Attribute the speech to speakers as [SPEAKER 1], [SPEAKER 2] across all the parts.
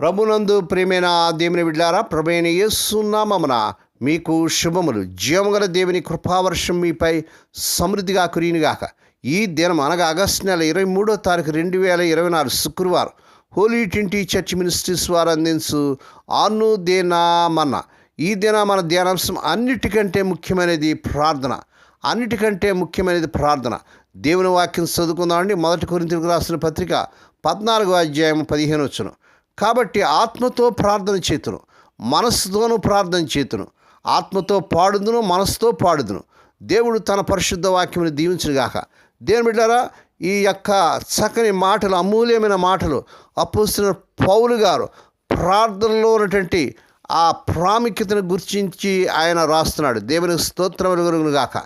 [SPEAKER 1] ప్రభునందు ప్రేమైన దేవుని బిడ్డారా ప్రభైన యేసునామమున మీకు శుభములు. జీవగల దేవుని కృపావర్షం మీపై సమృద్ధిగా కురియునిగాక. ఈ దినం అనగా ఆగస్టు నెల ఇరవై మూడో తారీఖు రెండు వేల ఇరవై నాలుగు శుక్రవారం హోలీ ట్వంటీ చర్చ్ మినిస్ట్రీస్ వారు అందించు ఆను దేనామన్న ఈ దిన మన ధ్యానాంశం అన్నిటికంటే ముఖ్యమైనది ప్రార్థన. అన్నిటికంటే ముఖ్యమైనది ప్రార్థన. దేవుని వాక్యం చదువుకుందామండి. మొదటి కొరింతలకు రాసిన పత్రిక పద్నాలుగో అధ్యాయం పదిహేను వచ్చును కాబట్టి ఆత్మతో ప్రార్థన చేతును మనస్సుతోనూ ప్రార్థన చేతును ఆత్మతో పాడుదును మనస్సుతో పాడుదును. దేవుడు తన పరిశుద్ధ వాక్యమును దీవించుగాక దేవుని బిడ్డారా ఈ యొక్క చక్కని మాటలు అమూల్యమైన మాటలు అప్పుస్తున్న పౌలు గారు ప్రార్థనలో ఉన్నటువంటి ఆ ప్రాముఖ్యతను గుర్తించి ఆయన రాస్తున్నాడు. దేవునికి స్తోత్రములు గాక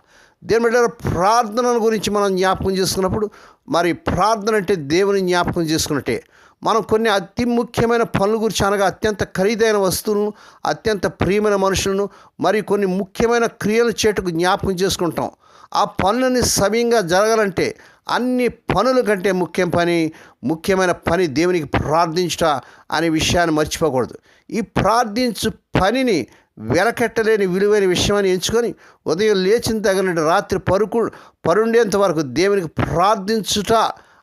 [SPEAKER 1] దేవుని బిడ్డారా ప్రార్థనల గురించి మనం జ్ఞాపకం చేసుకున్నప్పుడు మరి ప్రార్థన అంటే దేవుని జ్ఞాపకం చేసుకున్నట్టే. మనం కొన్ని అతి ముఖ్యమైన పనుల గురించి అనగా అత్యంత ఖరీదైన వస్తువులను అత్యంత ప్రియమైన మనుషులను మరి కొన్ని ముఖ్యమైన క్రియలు చేటుకు జ్ఞాపకం చేసుకుంటాం. ఆ పనులని సమయంగా జరగాలంటే అన్ని పనుల కంటే ముఖ్యం పని ముఖ్యమైన పని దేవునికి ప్రార్థించుట అనే విషయాన్ని మర్చిపోకూడదు. ఈ ప్రార్థించు పనిని వెలకెట్టలేని విలువైన విషయాన్ని ఎంచుకొని ఉదయం లేచిన తగినట్టు రాత్రి పరుకు పరుండేంత వరకు దేవునికి ప్రార్థించుట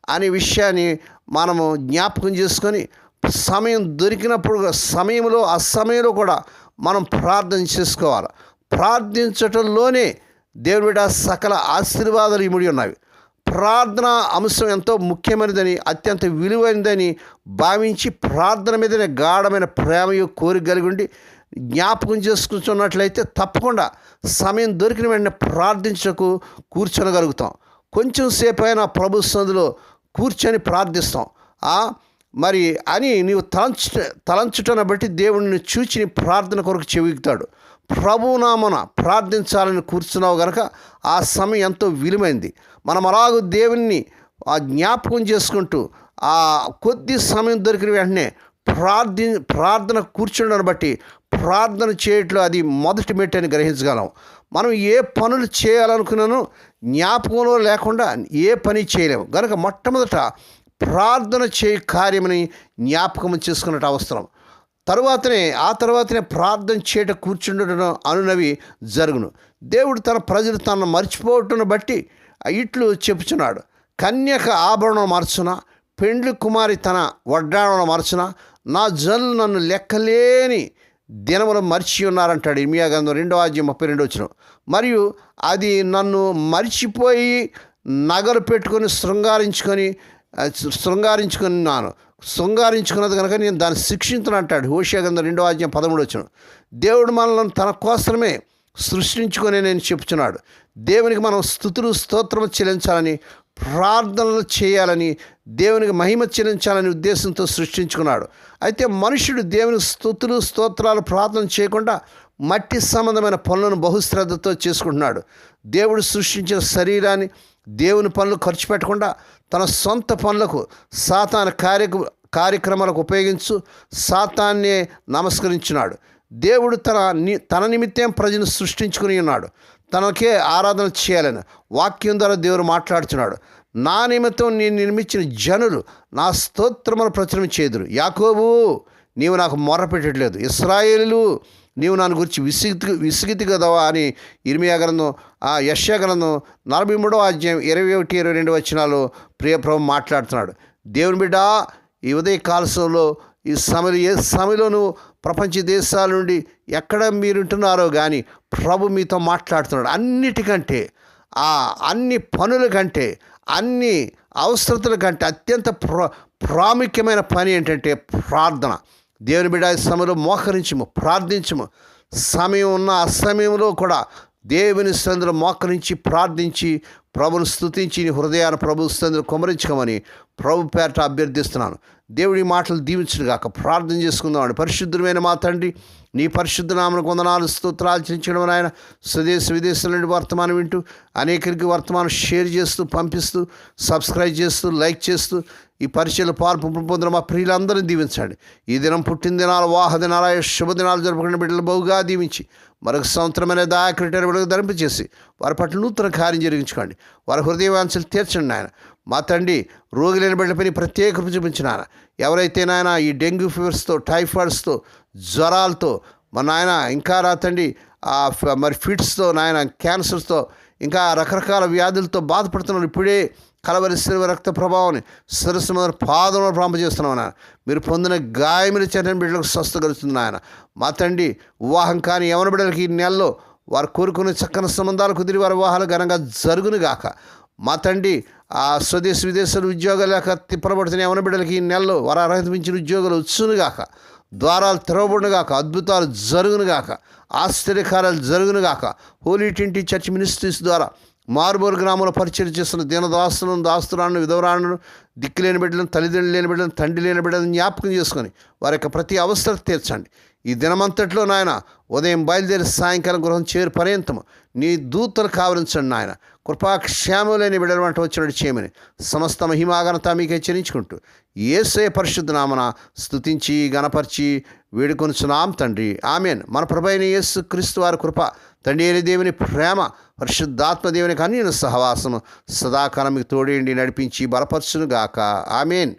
[SPEAKER 1] అనే విషయాన్ని మనము జ్ఞాపకం చేసుకొని సమయం దొరికినప్పుడు సమయంలో ఆ సమయంలో కూడా మనం ప్రార్థన చేసుకోవాలి. ప్రార్థించటంలోనే దేవుడి బిడ్డ సకల ఆశీర్వాదాలు ఇముడి ఉన్నవి ప్రార్థన అంశం ఎంతో ముఖ్యమైనదని అత్యంత విలువైనదని భావించి ప్రార్థన మీదనే గాఢమైన ప్రేమయు కోరిక కలిగి ఉండి జ్ఞాపకం చేసుకుంటున్నట్లయితే తప్పకుండా సమయం దొరికిన వెంటనే ప్రార్థించకు కూర్చొనగలుగుతాం. కొంచెం సేపు అయినా ప్రభు సందులో కూర్చొని ప్రార్థిస్తాం. మరి అని నీవు తలంచు తలంచుటను బట్టి దేవుడిని చూచి నీ ప్రార్థన కొరకు చెవిగుతాడు. ప్రభునామన ప్రార్థించాలని కూర్చున్నావు గనక ఆ సమయం ఎంతో విలువైంది. మనం అలాగూ దేవుణ్ణి ఆ జ్ఞాపకం చేసుకుంటూ ఆ కొద్ది సమయం దొరికిన వెంటనే ప్రార్థి ప్రార్థన కూర్చుండని బట్టి ప్రార్థన చేయట్లో అది మొదటి మెట్టు అని గ్రహించగలం. మనం ఏ పనులు చేయాలనుకున్నాను జ్ఞాపకంలో లేకుండా ఏ పని చేయలేము. కనుక మొట్టమొదట ప్రార్థన చే కార్యమని జ్ఞాపకం చేసుకున్నట్టు అవసరం. తరువాతనే ఆ తర్వాతనే ప్రార్థన చేయట కూర్చుండటం అనునవి జరుగును. దేవుడు తన ప్రజలు తనను మర్చిపోవటం బట్టి ఇట్లు చెప్పుచున్నాడు. కన్యక ఆభరణం మార్చున పెండ్లి కుమారి తన వడ్డాణం మార్చున నా జనులు నన్ను లెక్కలేని దినములు మర్చి ఉన్నారంటాడు ఇమియా గంధం రెండో ఆజ్యం ముప్పై రెండు వచ్చిన. మరియు అది నన్ను మర్చిపోయి నగలు పెట్టుకొని శృంగారించుకొని శృంగారించుకున్నాను. శృంగారించుకున్నది కనుక నేను దాన్ని శిక్షించను అంటాడు. హోషియా గంధం రెండో ఆజ్యం పదమూడు వచ్చిన. దేవుడు మనల్ని తన కోసమే సృష్టించుకొని నేను చెప్తున్నాడు దేవునికి మనం స్థుతులు స్తోత్రం చెల్లించాలని ప్రార్థనలు చేయాలని దేవునికి మహిమ చెల్లించాలని ఉద్దేశంతో సృష్టించుకున్నాడు. అయితే మనుషుడు దేవుని స్థుతులు స్తోత్రాలు ప్రార్థన చేయకుండా మట్టి సంబంధమైన పనులను బహుశ్రద్ధతో చేసుకుంటున్నాడు. దేవుడు సృష్టించిన శరీరాన్ని దేవుని పనులు ఖర్చు పెట్టకుండా తన సొంత పనులకు సాతాన కార్య కార్యక్రమాలకు ఉపయోగించు సాతాన్నే నమస్కరించున్నాడు. దేవుడు తన తన నిమిత్తం ప్రజను సృష్టించుకుని ఉన్నాడు. తనకే ఆరాధన చేయాలని వాక్యం ద్వారా దేవుడు మాట్లాడుతున్నాడు. నా నిమిత్తం నేను నిర్మించిన జనులు నా స్తోత్రమును ప్రచురం చేదురు. యాకోబు నీవు నాకు మొర్ర ఇస్రాయేలు నీవు నన్ను గురించి విసిగి విసిగితి కదవా అని ఇర్మియా గ్రంథం ఆ యశ్యా గ్రంథం నలభై మూడవ అధ్యాయం ఇరవై ఒకటి ఇరవై రెండు వచ్చినాలు ప్రియప్రభు మాట్లాడుతున్నాడు. దేవుని బిడ్డ ఈ ఉదయ కాలశంలో ఈ సమయంలో ఏ సమయంలోనూ ప్రపంచ దేశాల నుండి ఎక్కడ మీరుంటున్నారో కానీ ప్రభు మీతో మాట్లాడుతున్నాడు. అన్నిటికంటే ఆ అన్ని పనుల కంటే అన్ని అవసరతల కంటే అత్యంత ప్ర ప్రాముఖ్యమైన పని ఏంటంటే ప్రార్థన. దేవుని బిడ్డ సమయంలో మోకరించము ప్రార్థించము. సమయం ఉన్న అసమయంలో కూడా దేవుని సందులో మోకరించి ప్రార్థించి ప్రభును స్థుతించి నీ హృదయాన్ని ప్రభు సందులో కుమరించమని ప్రభు పేరట అభ్యర్థిస్తున్నాను. దేవుడి మాటలు దీవించిన గాక ప్రార్థన చేసుకుందామని పరిశుద్ధమైన మా తండ్రి నీ పరిశుద్ధ నామను కొందనాలు స్తోత్రాలు చెల్లించడం ఆయన స్వదేశ విదేశాల నుండి వర్తమానం వింటూ అనేకరికి వర్తమానం షేర్ చేస్తూ పంపిస్తూ సబ్స్క్రైబ్ చేస్తూ లైక్ చేస్తూ ఈ పరిచయలు పాల్పు పొందిన మా ప్రియులందరినీ దీవించండి. ఈ దినం పుట్టిన దినాలు వాహ దినాల శుభదినాలు జరుపుకునే బిడ్డలు బహుగా దీవించి మరొక సంవత్సరమైన దాయకరిటైన బిడ్డకు ధరింపచేసి వారి పట్ల నూతన కార్యం జరిగించుకోండి. వారి హృదయవాంఛలు తీర్చండి ఆయన మా తండ్రి రోగి లేని బిడ్డలపై ప్రత్యేక కృప చూపించిన ఎవరైతే నాయన ఈ డెంగ్యూ ఫీవర్స్తో టైఫాయిడ్స్తో జ్వరాలతో మా నాయన ఇంకా రా తండ్రి మరి ఫిట్స్తో నాయన క్యాన్సర్స్తో ఇంకా రకరకాల వ్యాధులతో బాధపడుతున్నారు. ఇప్పుడే కలవరి శిలువ రక్త ప్రభావాన్ని సరస్సు మీద పాదంలో ప్రాంపజేస్తున్నాం నాయన. మీరు పొందిన గాయముల చర్యన బిడ్డలకు స్వస్థగలుగుతుంది నాయన. మా తండ్రి వివాహం కానీ యవన బిడ్డలకి ఈ నెలలో వారు కోరుకునే చక్కని సంబంధాలు కుదిరి వారి వివాహాలు ఘనంగా జరుగును గాక. మా తండ్రి ఆ స్వదేశ విదేశాలు ఉద్యోగాలు లేక తిప్పబడుతున్న యవన బిడ్డలకి ఈ నెలలో వర అర్హత మించిన ఉద్యోగాలు వచ్చునుగాక ద్వారాలు తెరవబడునుగాక అద్భుతాలు జరుగునుగాక ఆశ్చర్యకారాలు జరుగునుగాక హోలీ ట్వంటీ చర్చ్ మినిస్ట్రీస్ ద్వారా మారుమూరు గ్రామంలో పరిచయం చేస్తున్న దీనదాస్తులను దాస్తురాలను విధవరాలను దిక్కులేని బిడ్డలను తల్లిదండ్రులు లేని బిడ్డలను తండ్రి లేని బిడ్డలను జ్ఞాపకం చేసుకొని వారి యొక్క ప్రతి అవసరం తీర్చండి. ఈ దినమంతట్లో నాయన ఉదయం బయలుదేరి సాయంకాలం గృహం చేరు పర్యంతము నీ దూతలు కావలించండి నాయన. కృపాక్షేమలేని బిడ్డల వంట వచ్చినట్టు చేయమని సమస్త మహిమాగనత మీకు హెచ్చరించుకుంటూ ఏసే పరిశుద్ధ నామన స్తుతించి గణపరిచి వేడుకొనుచున్నాం తండ్రి. ఆమెన్. మన ప్రభైన యేసు క్రీస్తు వారి కృప తండ్రి దేవుని ప్రేమ పరిశుద్ధాత్మ దేవుని కన్యను సహవాసము సదాకాలం మీకు తోడేండి నడిపించి బలపరచునుగాక. ఆమెన్.